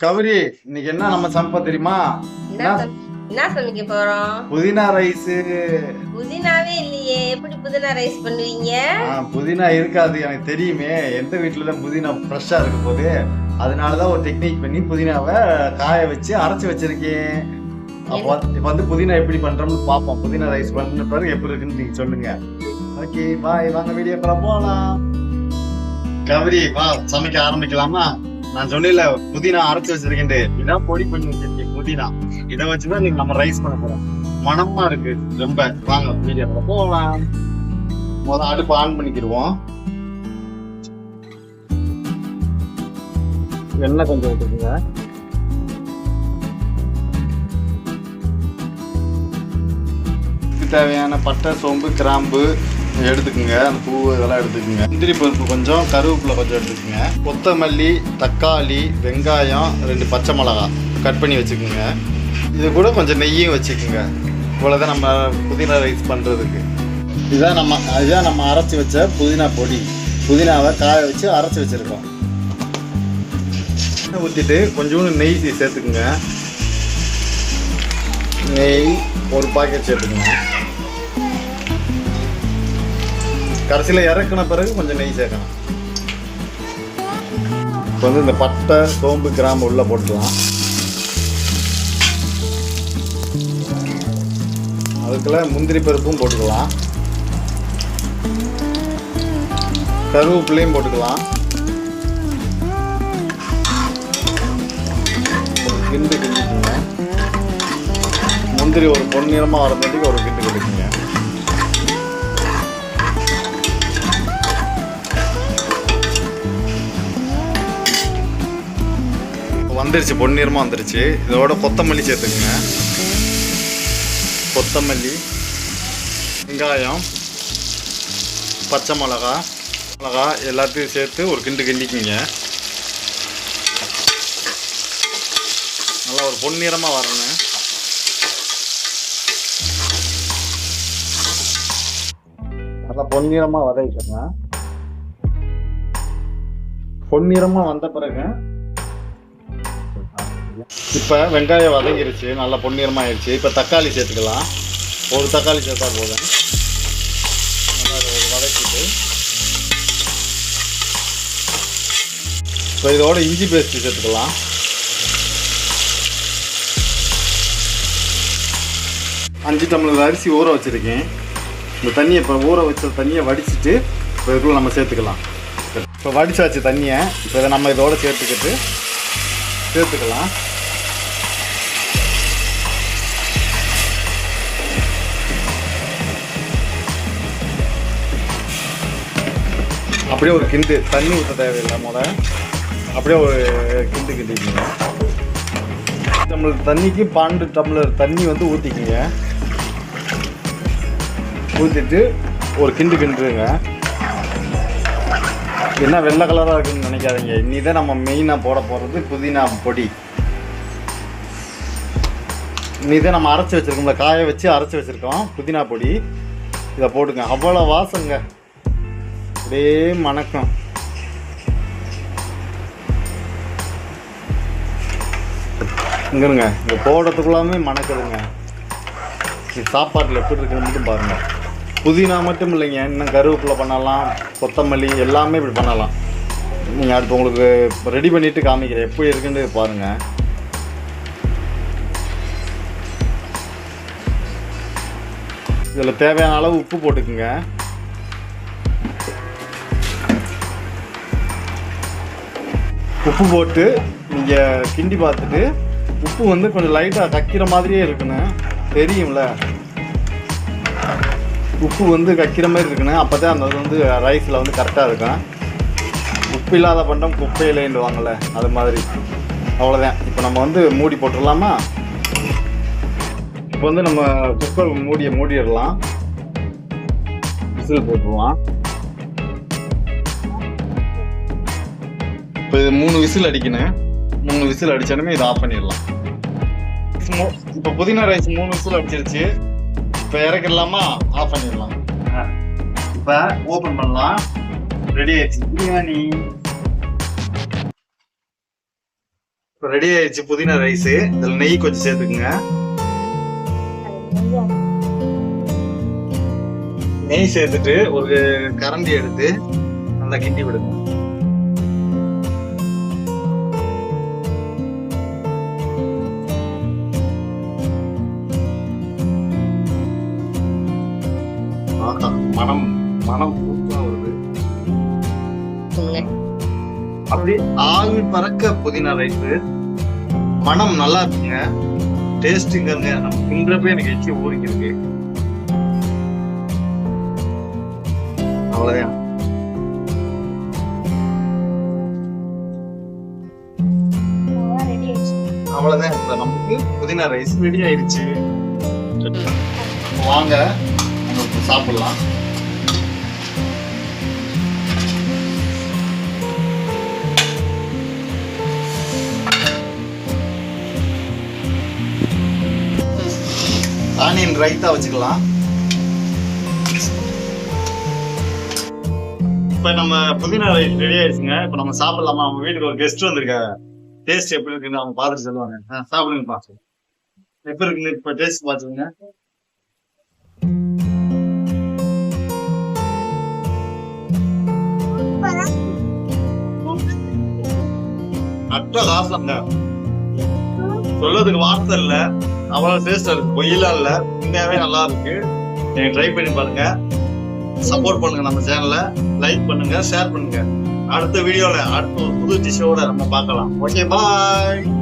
கௌரி இன்னைக்கு என்ன நம்ம சமைப்போம் தெரியுமா? என்ன சம்- என்ன சமைக்க போறோம்? புதினா ரைஸ். புதினாவே இல்லையே. எப்படி புதினா ரைஸ் பண்ணுவீங்க? புதினா இருக்காது எனக்கு தெரியுமே. எந்த வீட்டுல தான் புதினா ஃப்ரெஷ்ஷா இருக்க போது அதனாலதான் ஒரு டெக்னிக் பண்ணி புதினாவை காய வச்சு அரைச்சு வச்சிருக்கேன். அப்போ வந்து- இப்ப வந்து புதினா எப்படி பண்றோம்னு பாப்போம் புதினா ரைஸ் பண்ண பிறகு எப்படி இருக்குன்னு நீங்க சொல்லுங்க. ஓகே பாய் வாங்க வீடியோ போலாம். கௌரி வா சமைக்க ஆரம்பிக்கலாமா? நான் சொன்னேன்ல புதினா அரைச்சு வச்சிருக்கேன் இதான் பொடி பண்ணி வச்சிருக்கேன் புதினா. இதை வச்சுதான் நீங்க நம்ம ரைஸ் பண்ண போறோம். மணமா இருக்கு ரொம்ப. வாங்க வீடியோ போகலாம் முத அடுப்பு ஆன் பண்ணிக்கிடுவோம். எண்ணெய் கொஞ்சம் விட்டுக்குங்க தேவையான பட்டை சோம்பு கிராம்பு எடுத்துக்கோங்க. அந்த பூ இதெல்லாம் எடுத்துக்கோங்க. முந்திரி பருப்பு கொஞ்சம் கருவேப்பிலை கொஞ்சம் எடுத்துக்கோங்க. கொத்தமல்லி தக்காளி வெங்காயம் ரெண்டு பச்சை மிளகா கட் பண்ணி வச்சுக்கோங்க. இது கூட கொஞ்சம் நெய்யும் வச்சுக்கோங்க. இவ்வளோதான் நம்ம புதினா ரைஸ் பண்ணுறதுக்கு இதுதான் நம்ம இதுதான் நம்ம அரைச்சி வச்ச புதினா பொடி. புதினாவை காய வச்சு அரைச்சி வச்சுருக்கோம். ஊற்றிட்டு கொஞ்சோண்டு நெய் சேர்த்துக்குங்க. நெய் ஒரு பாக்கெட் சேர்த்துக்கோங்க. கடைசியில் இறக்குன பிறகு கொஞ்சம் நெய் சேர்க்கணும். இப்போ வந்து இந்த பட்டை சோம்பு கிராம்பு உள்ள போட்டுக்கலாம். அதுக்குள்ள முந்திரி பருப்பும் போட்டுக்கலாம். கருவேப்பிலையும் போட்டுக்கலாம். ஒரு கிண்டு கிண்டிக்குங்க முந்திரி ஒரு பொன்னிறமாக வரதுக்கு ஒரு வந்துருச்சு பொன்னிறமாக வந்துருச்சு. இதோட கொத்தமல்லி சேர்த்துக்குங்க. கொத்தமல்லி வெங்காயம் பச்சை மிளகா மிளகா எல்லாத்தையும் சேர்த்து ஒரு கிண்டு கிண்டிக்குங்க. நல்லா ஒரு பொன்னிறமாக வரணும். நல்லா பொன்னிறமாக வதக்கிக்கோங்க. பொன்னிறமாக வந்த பிறகு இப்போ வெங்காயம் வதங்கிருச்சு நல்லா பொன்னிறமாக ஆயிடுச்சு இப்போ தக்காளி சேர்த்துக்கலாம். ஒரு தக்காளி சேர்த்தா போதும். நல்லா ஒரு வதக்கிட்டு. இப்போ இதோட இஞ்சி பேஸ்ட் சேர்த்துக்கலாம். அஞ்சு டம்ளர் அரிசி ஊற வச்சுருக்கேன். இந்த தண்ணியை இப்போ ஊற வச்ச தண்ணியை வடிச்சிட்டு இப்போ இதுக்குள்ளே நம்ம சேர்த்துக்கலாம். இப்போ வடிச்சாச்சு தண்ணியை இப்போ இதை நம்ம இதோட சேர்த்துக்கிட்டு சேர்த்துக்கலாம். அப்படியே ஒரு கிண்டு தண்ணி ஊற்ற தேவையில்லை முத. அப்படியே ஒரு கிண்டு கிண்டிக்கிங்க. டம்ளர் தண்ணிக்கு பன்னெண்டு டம்ளர் தண்ணி வந்து ஊற்றிக்கிங்க ஊற்றிட்டு ஒரு கிண்டு கிண்டுருங்க. என்ன வெள்ளை கலராக இருக்குன்னு நினைக்காதீங்க. இனி தான் நம்ம மெயினாக போட போகிறது புதினா பொடி. இனி தான் நம்ம அரைச்சி வச்சுருக்கோம்ல காய வச்சு அரைச்சி வச்சுருக்கோம் புதினா பொடி. இதை போட்டுங்க அவ்வளோ வாசங்க. அப்படியே மணக்கம். இங்கிருங்க. இங்கே போடுறதுக்குள்ளாமே மணக்குதுங்க. சாப்பாட்டில் எப்படி இருக்குன்னு மட்டும் பாருங்கள் புதினா மட்டும் இல்லைங்க. இன்னும் கருவேப்பிலை பண்ணலாம் கொத்தமல்லி எல்லாமே இப்படி பண்ணலாம். நீங்கள் அடுத்து உங்களுக்கு ரெடி பண்ணிவிட்டு காமிக்கிறேன். எப்படி இருக்குன்னு பாருங்கள் இதில் தேவையான அளவு உப்பு போட்டுக்குங்க. உப்பு போட்டு நீங்கள் கிண்டி பார்த்துட்டு உப்பு வந்து கொஞ்சம் லைட்டாக தைக்கிற மாதிரியே இருக்குன்னு தெரியும்ல? உப்பு வந்து கக்கிற மாதிரி இருக்குன்னு அப்போ தான் அந்த இது வந்து ரைஸில் வந்து கரெக்டாக இருக்கும். உப்பு இல்லாத பண்டம் குப்பையிலேண்டுவாங்கள்ல அது மாதிரி. அவ்வளோதான் இப்போ நம்ம வந்து மூடி போட்டுடலாமா? இப்போ வந்து நம்ம குக்கர் மூடியை மூடிடலாம். விசில் போட்டுருவான் இப்போ இது மூணு விசில் அடிக்கணும். மூணு விசில் அடித்தாலுமே இதை ஆஃப் பண்ணிடலாம். இப்போ புதினா ரைஸ் மூணு விசில் அடிச்சிருச்சு. இப்போ இறக்கிடலாமா? ஆஃப் பண்ணிடலாம். இப்போ ஓப்பன் பண்ணலாம். ரெடி ஆயிடுச்சு. பிரியாணி இப்போ ரெடி ஆயிடுச்சு புதினா ரைஸ் இதில் நெய் கொஞ்சம் சேர்த்துக்குங்க. நெய் சேர்த்துட்டு ஒரு கரண்டி எடுத்து நல்லா கிண்டி விடுங்க. மனம் மனம் சூப்பரா வருது. சொல்லுங்க. அப்படி ஆவி பறக்க புதினா ரைஸ். மனம் நல்லா இருக்குங்க. டேஸ்ட்டுங்க நம்ம தின்றப்ப எனக்கு எச்சி ஊறிக்கிருக்கு. அவ்வளவுதான். அவ்வளவுதான். இப்ப நமக்கு புதினா ரைஸ் ரெடி ஆயிடுச்சு. வாங்க. நம்ம இப்ப சாப்பிடலாம். ஆனியன் ரைத்தா வச்சுக்கலாம். இப்ப நம்ம புதினா ரைஸ் ரெடி ஆயிடுச்சுங்க. இப்போ நம்ம சாப்பிடலாமா? நம்ம வீட்டுக்கு ஒரு கெஸ்ட் வந்திருக்காங்க டேஸ்ட் எப்படி இருக்குன்னு அவங்க பார்த்துட்டு சொல்லுவாங்க. சாப்பிடுங்க பாத்து எப்படி இருக்குன்னு இப்போ டேஸ்ட் பாத்துருங்க ராசங்க சொல்றதுக்கு வார்த்தை இல்ல. அவ்வளவு டேஸ்ட் இருக்கு பொய்யெல்லாம் இல்ல. உண்மையாவே நல்லா இருக்கு. நீங்க ட்ரை பண்ணி பாருங்க. சப்போர்ட் பண்ணுங்க நம்ம சேனலை லைக் பண்ணுங்க ஷேர் பண்ணுங்க. அடுத்த வீடியோல அடுத்த ஒரு புது டிஷ்ஷோட நம்ம பார்க்கலாம். Okay bye